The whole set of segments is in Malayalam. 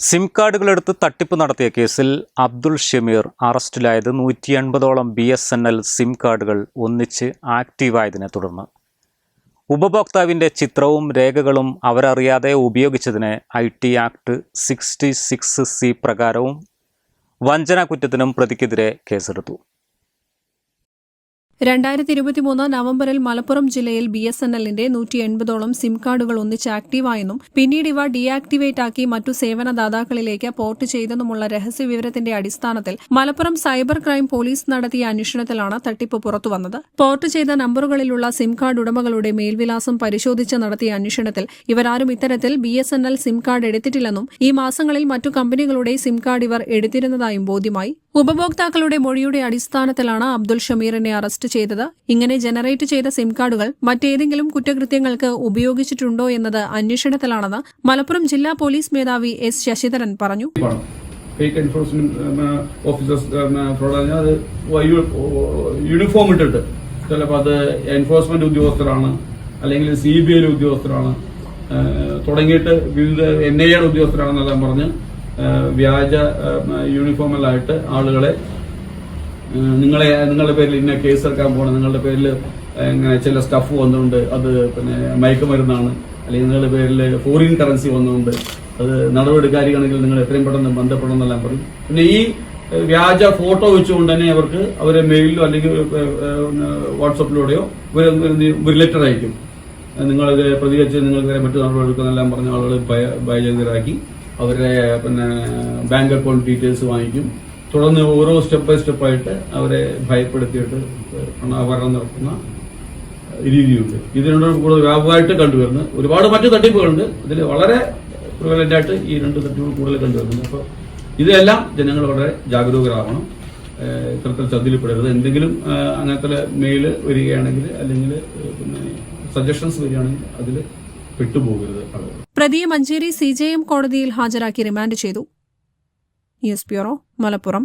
SIM കാർഡുകളെടുത്ത് തട്ടിപ്പ് നടത്തിയ കേസിൽ അബ്ദുൾ ഷമീർ അറസ്റ്റിലായത് നൂറ്റി എൺപതോളം B S N L SIM കാർഡുകൾ ഒന്നിച്ച് ആക്റ്റീവായതിനെ തുടർന്ന്. ഉപഭോക്താവിന്റെ ചിത്രവും രേഖകളും അവരറിയാതെ ഉപയോഗിച്ചതിന് I T act sixty six C പ്രകാരവും വഞ്ചനാ കുറ്റത്തിനും പ്രതിക്കെതിരെ കേസെടുത്തു. രണ്ടായിരത്തി ഇരുപത്തിമൂന്ന് നവംബറിൽ മലപ്പുറം ജില്ലയിൽ ബി എസ് എൻ എല്ലിന്റെ നൂറ്റി എൺപതോളം സിം കാർഡുകൾ ഒന്നിച്ച് ആക്ടീവായെന്നും പിന്നീട് ഇവ ഡീആക്ടിവേറ്റ് ആക്കി മറ്റു സേവനദാതാക്കളിലേക്ക് പോർട്ട് ചെയ്തെന്നുമുള്ള രഹസ്യവിവരത്തിന്റെ അടിസ്ഥാനത്തിൽ മലപ്പുറം സൈബർ ക്രൈം പോലീസ് നടത്തിയ അന്വേഷണത്തിലാണ് തട്ടിപ്പ് പുറത്തുവന്നത്. പോർട്ട് ചെയ്ത നമ്പറുകളിലുള്ള സിം കാർഡ് ഉടമകളുടെ മേൽവിലാസം പരിശോധിച്ച് നടത്തിയ അന്വേഷണത്തിൽ ഇവരാരും ഇത്തരത്തിൽ B S N L SIM card എടുത്തിട്ടില്ലെന്നും ഈ മാസങ്ങളിൽ മറ്റു കമ്പനികളുടെ സിം കാർഡ് ഇവർ എടുത്തിരുന്നതായും ബോധ്യമായി. ഉപഭോക്താക്കളുടെ മൊഴിയുടെ അടിസ്ഥാനത്തിലാണ് അബ്ദുൽ ഷമീറിനെ അറസ്റ്റ് ചെയ്തത്. ഇങ്ങനെ ജനറേറ്റ് ചെയ്ത സിം കാർഡുകൾ മറ്റേതെങ്കിലും കുറ്റകൃത്യങ്ങൾക്ക് ഉപയോഗിച്ചിട്ടുണ്ടോ എന്നത് അന്വേഷണത്തിലാണെന്ന് മലപ്പുറം ജില്ലാ പോലീസ് മേധാവി എസ് ശശിധരൻ പറഞ്ഞു. ഫേക്ക് എൻഫോഴ്സ്മെന്റ് യൂണിഫോം ഇട്ടിട്ട്. ചിലപ്പോൾ അത് എൻഫോഴ്സ്മെന്റ് ഉദ്യോഗസ്ഥരാണ് അല്ലെങ്കിൽ സി ബി ഐ ഉദ്യോഗസ്ഥരാണ് തുടങ്ങിയിട്ട് വിവിധ എൻ ഐ എയുടെ ഉദ്യോഗസ്ഥരാണെന്നെല്ലാം പറഞ്ഞ് വ്യാജ യൂണിഫോമിലായിട്ട് ആളുകളെ നിങ്ങളെ നിങ്ങളുടെ പേരിൽ ഇന്ന കേസ് എടുക്കാൻ പോകണം നിങ്ങളുടെ പേരിൽ ഇങ്ങനെ ചില സ്റ്റഫ് വന്നുകൊണ്ട് അത് പിന്നെ മയക്കുമരുന്നാണ് അല്ലെങ്കിൽ നിങ്ങളുടെ പേരിൽ ഫോറിൻ കറൻസി വന്നുകൊണ്ട് അത് നടപടിക്കാരിയാണെങ്കിൽ നിങ്ങൾ എത്രയും പെട്ടെന്ന് ബന്ധപ്പെടണം എന്നെല്ലാം പറയും പിന്നെ ഈ വ്യാജ ഫോട്ടോ വെച്ചുകൊണ്ട് തന്നെ അവർക്ക് അവരെ മെയിലിലോ അല്ലെങ്കിൽ വാട്സപ്പിലൂടെയോ ഒരു ലെറ്റർ അയക്കും. നിങ്ങളിത് പ്രതികരിച്ച് നിങ്ങൾക്ക് മറ്റു നടപടി എടുക്കുന്നെല്ലാം പറഞ്ഞ ആളുകൾ ഭയ- ഭയചകിതരാക്കി. അവരുടെ പിന്നെ ബാങ്ക് അക്കൗണ്ട് ഡീറ്റെയിൽസ് വാങ്ങിക്കും. തുടർന്ന് ഓരോ സ്റ്റെപ്പ് ബൈ സ്റ്റെപ്പായിട്ട് അവരെ ഭയപ്പെടുത്തിയിട്ട് പണാഭരണം നടത്തുന്ന രീതിയുണ്ട്. ഇതിനോട് കൂടുതൽ വ്യാപകമായിട്ട് കണ്ടുവരുന്നത് ഒരുപാട് മറ്റു തട്ടിപ്പുകളുണ്ട്. ഇതിൽ വളരെ പ്രിവലന്റായിട്ട് ഈ രണ്ട് തട്ടിപ്പുകൾ കൂടുതൽ കണ്ടുവരുന്നുണ്ട് അപ്പോൾ ഇതെല്ലാം ജനങ്ങൾ വളരെ ജാഗരൂകരാവണം. ഏഹ് ഇത്തരത്തിൽ ചതിയിൽപ്പെടരുത് എന്തെങ്കിലും അങ്ങനത്തെ മെയിൽ വരികയാണെങ്കിൽ അല്ലെങ്കിൽ പിന്നെ സജഷൻസ് വരികയാണെങ്കിൽ അതിൽ പെട്ടുപോകരുത് ആളുകൾ. പ്രതിയെ മഞ്ചേരി സി ജെ എം കോടതിയിൽ ഹാജരാക്കി റിമാൻഡ് ചെയ്തു. News bureau Malappuram.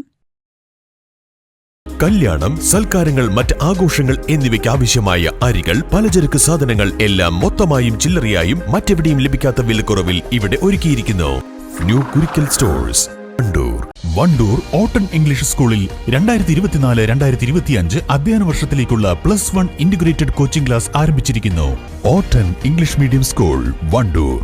കല്യാണം സൽക്കാരങ്ങൾ മറ്റ് ആഘോഷങ്ങൾ എന്നിവയ്ക്ക് ആവശ്യമായ അരികൾ പലചരക്ക് സാധനങ്ങൾ എല്ലാം മൊത്തമായും ചില്ലറയായും മറ്റെവിടെയും ലഭിക്കാത്ത വിലക്കുറവിൽ ഇവിടെ ഒരുക്കിയിരിക്കുന്നു. ന്യൂ കുരിക്കൽ സ്റ്റോഴ്സ് വണ്ടൂർ വണ്ടൂർ ഓട്ടൺ ഇംഗ്ലീഷ് സ്കൂളിൽ രണ്ടായിരത്തി ഇരുപത്തിനാല് രണ്ടായിരത്തി ഇരുപത്തിയഞ്ച് അധ്യയന വർഷത്തിലേക്കുള്ള plus one integrated coaching class ആരംഭിച്ചിരിക്കുന്നു. ഓട്ടൺ ഇംഗ്ലീഷ് മീഡിയം സ്കൂൾ വണ്ടൂർ.